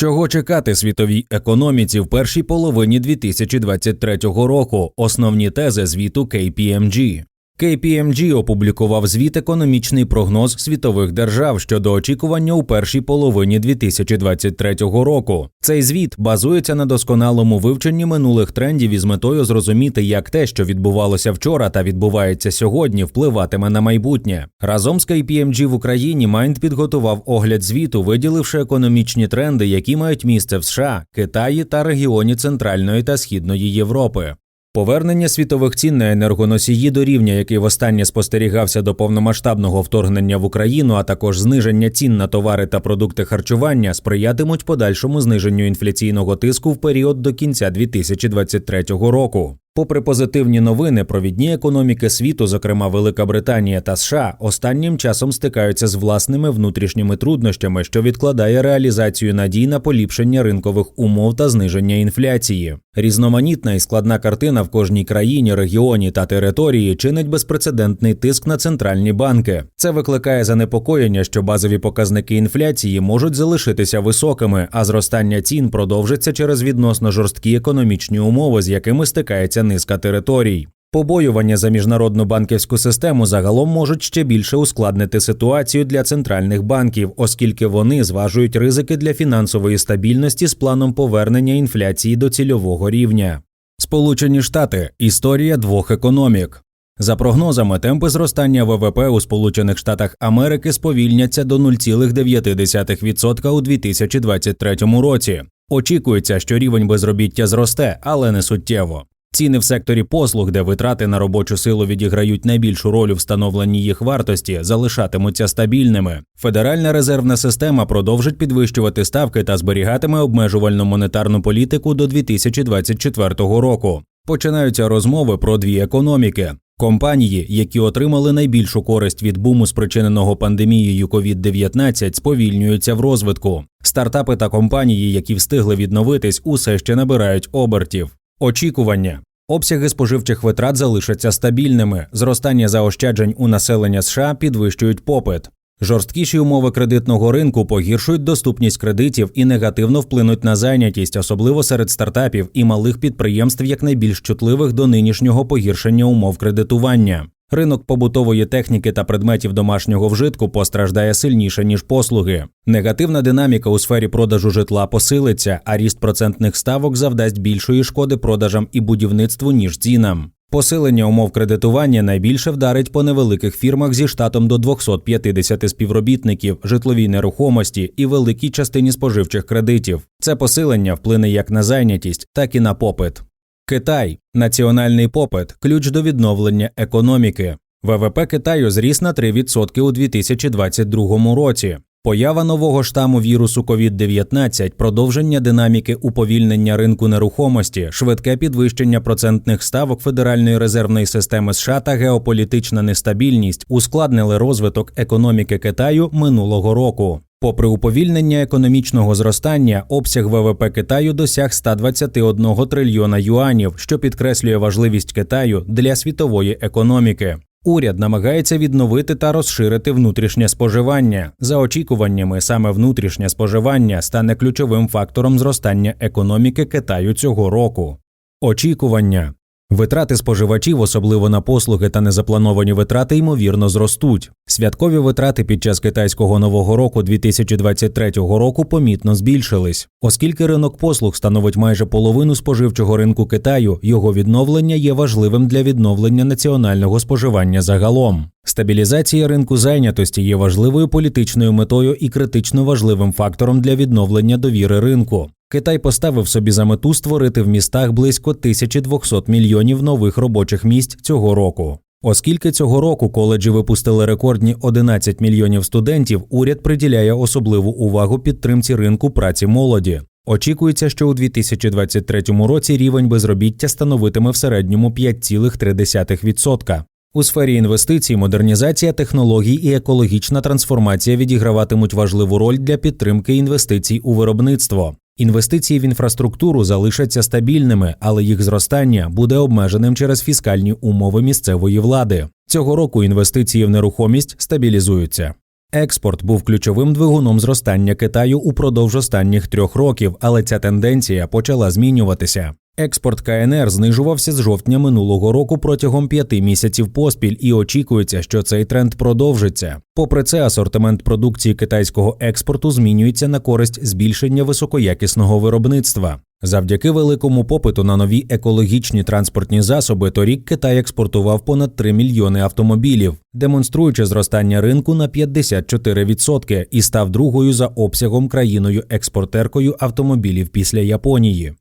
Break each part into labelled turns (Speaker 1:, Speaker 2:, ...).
Speaker 1: Чого чекати світовій економіці в першій половині 2023 року? Основні тези звіту KPMG. KPMG опублікував звіт економічний прогноз світових держав щодо очікування у першій половині 2023 року. Цей звіт базується на досконалому вивченні минулих трендів із метою зрозуміти, як те, що відбувалося вчора та відбувається сьогодні, впливатиме на майбутнє. Разом з KPMG в Україні Майнд підготував огляд звіту, виділивши економічні тренди, які мають місце в США, Китаї та регіоні Центральної та Східної Європи. Повернення світових цін на енергоносії до рівня, який востаннє спостерігався до повномасштабного вторгнення в Україну, а також зниження цін на товари та продукти харчування, сприятимуть подальшому зниженню інфляційного тиску в період до кінця 2023 року. Попри позитивні новини, провідні економіки світу, зокрема Велика Британія та США, останнім часом стикаються з власними внутрішніми труднощами, що відкладає реалізацію надій на поліпшення ринкових умов та зниження інфляції. Різноманітна і складна картина в кожній країні, регіоні та території чинить безпрецедентний тиск на центральні банки. Це викликає занепокоєння, що базові показники інфляції можуть залишитися високими, а зростання цін продовжиться через відносно жорсткі економічні умови, з якими стикається низка територій. Побоювання за міжнародну банківську систему загалом можуть ще більше ускладнити ситуацію для центральних банків, оскільки вони зважують ризики для фінансової стабільності з планом повернення інфляції до цільового рівня. Сполучені Штати історія двох економік. За прогнозами, темпи зростання ВВП у Сполучених Штатах Америки сповільняться до 0,9% у 2023 році. Очікується, що рівень безробіття зросте, але не суттєво. Ціни в секторі послуг, де витрати на робочу силу відіграють найбільшу роль у встановленні їх вартості, залишатимуться стабільними. Федеральна резервна система продовжить підвищувати ставки та зберігатиме обмежувальну монетарну політику до 2024 року. Починаються розмови про дві економіки. Компанії, які отримали найбільшу користь від буму, спричиненого пандемією COVID-19, сповільнюються в розвитку. Стартапи та компанії, які встигли відновитись, усе ще набирають обертів. Очікування. Обсяги споживчих витрат залишаться стабільними. Зростання заощаджень у населення США підвищують попит. Жорсткіші умови кредитного ринку погіршують доступність кредитів і негативно вплинуть на зайнятість, особливо серед стартапів і малих підприємств, як найбільш чутливих до нинішнього погіршення умов кредитування. Ринок побутової техніки та предметів домашнього вжитку постраждає сильніше ніж послуги. Негативна динаміка у сфері продажу житла посилиться, а ріст процентних ставок завдасть більшої шкоди продажам і будівництву ніж цінам. Посилення умов кредитування найбільше вдарить по невеликих фірмах зі штатом до 250 співробітників, житловій нерухомості і великій частині споживчих кредитів. Це посилення вплине як на зайнятість, так і на попит. Китай національний попит ключ до відновлення економіки. ВВП Китаю зріс на 3% у 2022 році. Поява нового штаму вірусу COVID-19, продовження динаміки уповільнення ринку нерухомості, швидке підвищення процентних ставок Федеральної резервної системи США та геополітична нестабільність ускладнили розвиток економіки Китаю минулого року. Попри уповільнення економічного зростання, обсяг ВВП Китаю досяг 121 трильйона юанів, що підкреслює важливість Китаю для світової економіки. Уряд намагається відновити та розширити внутрішнє споживання. За очікуваннями, саме внутрішнє споживання стане ключовим фактором зростання економіки Китаю цього року. Очікування Витрати споживачів, особливо на послуги та незаплановані витрати, ймовірно, зростуть. Святкові витрати під час китайського нового року 2023 року помітно збільшились, оскільки ринок послуг становить майже половину споживчого ринку Китаю, його відновлення є важливим для відновлення національного споживання загалом. Стабілізація ринку зайнятості є важливою політичною метою і критично важливим фактором для відновлення довіри ринку. Китай поставив собі за мету створити в містах близько 1200 мільйонів нових робочих місць цього року. Оскільки цього року коледжі випустили рекордні 11 мільйонів студентів, уряд приділяє особливу увагу підтримці ринку праці молоді. Очікується, що у 2023 році рівень безробіття становитиме в середньому 5,3%. У сфері інвестицій, модернізація технологій і екологічна трансформація відіграватимуть важливу роль для підтримки інвестицій у виробництво. Інвестиції в інфраструктуру залишаться стабільними, але їх зростання буде обмеженим через фіскальні умови місцевої влади. Цього року інвестиції в нерухомість стабілізуються. Експорт був ключовим двигуном зростання Китаю упродовж останніх трьох років, але ця тенденція почала змінюватися. Експорт КНР знижувався з жовтня минулого року протягом п'яти місяців поспіль, і очікується, що цей тренд продовжиться. Попри це, асортимент продукції китайського експорту змінюється на користь збільшення високоякісного виробництва. Завдяки великому попиту на нові екологічні транспортні засоби, торік Китай експортував понад 3 мільйони автомобілів, демонструючи зростання ринку на 54% і став другою за обсягом країною-експортеркою автомобілів після Японії.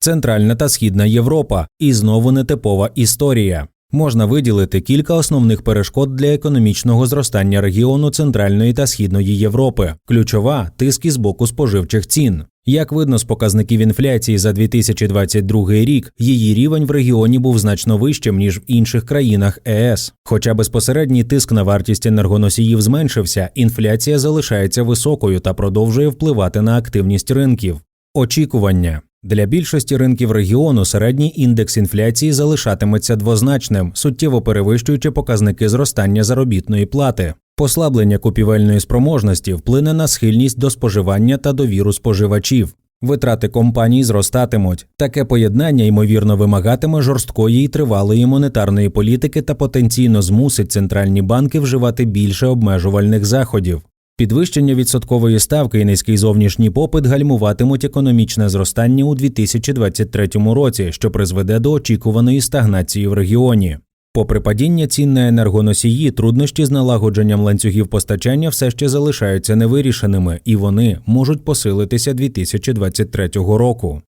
Speaker 1: Центральна та Східна Європа і знову нетипова історія. Можна виділити кілька основних перешкод для економічного зростання регіону Центральної та Східної Європи. Ключова тиск із боку споживчих цін. Як видно з показників інфляції за 2022 рік, її рівень в регіоні був значно вищим ніж в інших країнах ЕС. Хоча безпосередній тиск на вартість енергоносіїв зменшився, інфляція залишається високою та продовжує впливати на активність ринків. Очікування для більшості ринків регіону середній індекс інфляції залишатиметься двозначним, суттєво перевищуючи показники зростання заробітної плати. Послаблення купівельної спроможності вплине на схильність до споживання та довіру споживачів. Витрати компаній зростатимуть. Таке поєднання ймовірно вимагатиме жорсткої і тривалої монетарної політики та потенційно змусить центральні банки вживати більше обмежувальних заходів. Підвищення відсоткової ставки і низький зовнішній попит гальмуватимуть економічне зростання у 2023 році, що призведе до очікуваної стагнації в регіоні. Попри падіння цін на енергоносії, труднощі з налагодженням ланцюгів постачання все ще залишаються невирішеними, і вони можуть посилитися 2023 року.